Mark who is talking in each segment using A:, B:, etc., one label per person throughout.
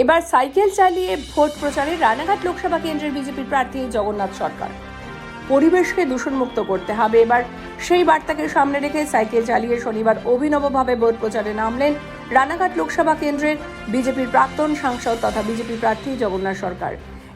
A: এবার সাইকেল চালিয়ে ভোট প্রচারে রানাঘাট লোকসভা কেন্দ্রের বিজেপির প্রার্থী জগন্নাথ সরকার। পরিবেশকে দূষণমুক্ত করতে হবে এবার। সেই বার্তাকে সামনে রেখে সাইকেল চালিয়ে শনিবার অভিনবভাবে ভোট প্রচারে নামলেন রানাঘাট লোকসভা কেন্দ্রের বিজেপির প্রাক্তন সাংসদ তথা বিজেপি প্রার্থী জগন্নাথ সরকার।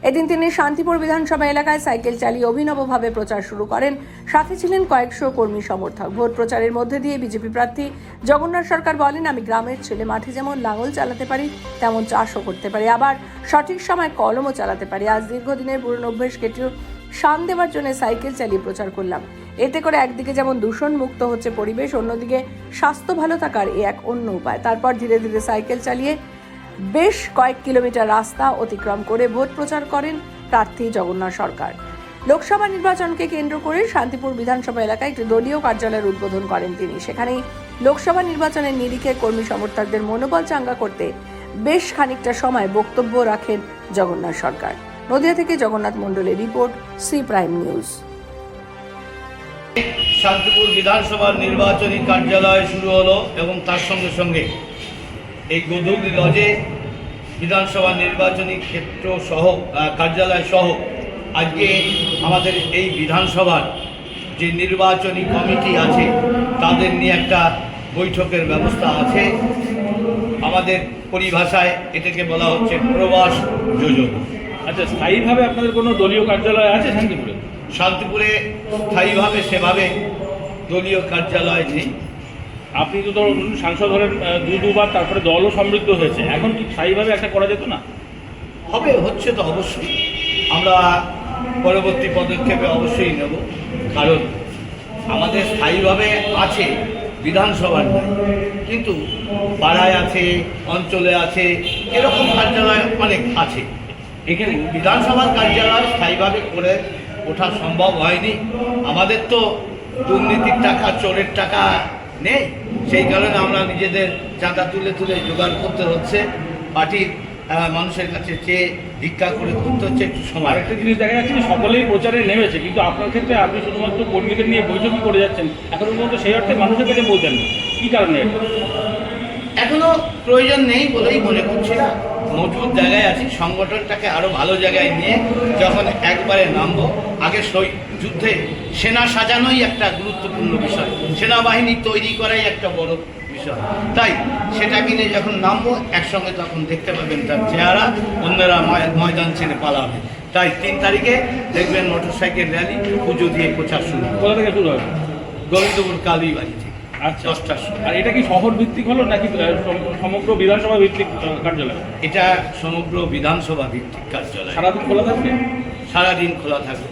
A: এদিন তিনি শান্তিপুর বিধানসভা এলাকায় সাইকেল চালিয়ে অভিনবভাবে প্রচার শুরু করেন। সাথে ছিলেন কয়েকশো কর্মী সমর্থক। ভোট প্রচারের মধ্যে দিয়ে বিজেপি প্রার্থী জগন্নাথ সরকার বলেন, আমি গ্রামের ছেলে, মাঠে যেমন লাঙল চালাতে পারি, তেমন চাষও করতে পারি। আবার সঠিক সময় কলমও চালাতে পারি। আজ দীর্ঘদিনের পুরনো অভ্যেস কেটেও শান দেওয়ার জন্য সাইকেল চালিয়ে প্রচার করলাম। এতে করে একদিকে যেমন দূষণ মুক্ত হচ্ছে পরিবেশ, অন্যদিকে স্বাস্থ্য ভালো থাকার এ এক অন্য উপায়। তারপর ধীরে ধীরে সাইকেল চালিয়ে বেশ কয়েক কিলোমিটার রাস্তা অতিক্রম করে ভোট প্রচার করেন প্রার্থী জগন্নাথ সরকার। লোকসভা নির্বাচনকে কেন্দ্র করে শান্তিপুর বিধানসভা এলাকায় একটি দলীয় কার্যালয়ের উদ্বোধন করেন তিনি। সেখানেই লোকসভা নির্বাচনের নিরিখে কর্মী সমর্থকদের মনোবল চাঙ্গা করতে বেশ খানিকটা সময় বক্তব্য রাখেন জগন্নাথ সরকার। নদিয়া থেকে জগন্নাথ মণ্ডলের report, C prime news.
B: Shantipur বিধানসভার নির্বাচনী কার্যালয় শুরু হলো এবং তার সঙ্গে সঙ্গে এই গধুলি লজে বিধানসভা নির্বাচনী ক্ষেত্র সহ কার্যালয় সহ আজকে আমাদের এই বিধানসভার যে নির্বাচনী কমিটি আছে তাদের নিয়ে একটা বৈঠকের ব্যবস্থা আছে। আমাদের পরিভাষায় এটাকে বলা হচ্ছে প্রবাস যোজনা।
C: আচ্ছা স্থায়ীভাবে আপনাদের কোনো দলীয় কার্যালয় আছে শান্তিপুরে?
B: শান্তিপুরে স্থায়ীভাবে সেভাবে দলীয় কার্যালয় নেই।
C: আপনি তো ধরুন সাংসদ হলেন দু, দুবার, তারপরে দলও সমৃদ্ধ হয়েছে। এখন কি স্থায়ীভাবে একটা করা যেত না?
B: হবে, হচ্ছে তো অবশ্যই। আমরা পরবর্তী পদক্ষেপে অবশ্যই নেব। কারণ আমাদের স্থায়ীভাবে আছে, বিধানসভার নয় কিন্তু পাড়ায় আছে, অঞ্চলে আছে, এরকম কার্যালয় অনেক আছে।
C: এখানে
B: বিধানসভার কার্যালয় স্থায়ীভাবে করে ওঠা সম্ভব হয়নি। আমাদের তো দুর্নীতির টাকা, চোরের টাকা নেই। সেই কারণে আমরা নিজেদের চাঁদা তুলে তুলে জোগাড় করতে হচ্ছে। পার্টির মানুষের কাছে চেয়ে ভিক্ষা করে করতে হচ্ছে, একটু সময়।
C: আরেকটা জিনিস দেখা যাচ্ছে সকলেই প্রচারে নেমেছে, কিন্তু আপনার ক্ষেত্রে আপনি শুধুমাত্র কর্মীদের নিয়ে বৈঠকই করে যাচ্ছেন, এখন পর্যন্ত সেই অর্থে মানুষের কাছে বলতেন কী কারণে?
B: এখনও প্রয়োজন নেই বলেই মনে করছি না। মজুদ জায়গায় আছি সংগঠনটাকে আরও ভালো জায়গায় নিয়ে যখন একবারে নামবো আগে সই যুদ্ধে সেনা সাজানোই একটা গুরুত্বপূর্ণ বিষয়। সেনাবাহিনী তৈরি করাই একটা বড় বিষয়। তাই সেটা কিনে যখন নামবো একসঙ্গে তখন দেখতে পাবেন তার চেহারা অন্যরা ময়দান ছেড়ে পালাবে। তাই তিন তারিখে দেখবেন মোটরসাইকেল র্যালি পুজো দিয়ে প্রচার শুরু।
C: কোথা থেকে শুরু হবে?
B: গোবিন্দপুর কালীবাড়ি।
C: আচ্ছা
B: দশটার সময়
C: আর এটা কি শহর ভিত্তিক হলো নাকি সম- সমগ্র বিধানসভা ভিত্তিক কার্যালয়?
B: এটা সমগ্র বিধানসভা ভিত্তিক কার্যালয়।
C: সারাদিন খোলা থাকবে?
B: সারাদিন খোলা থাকবে।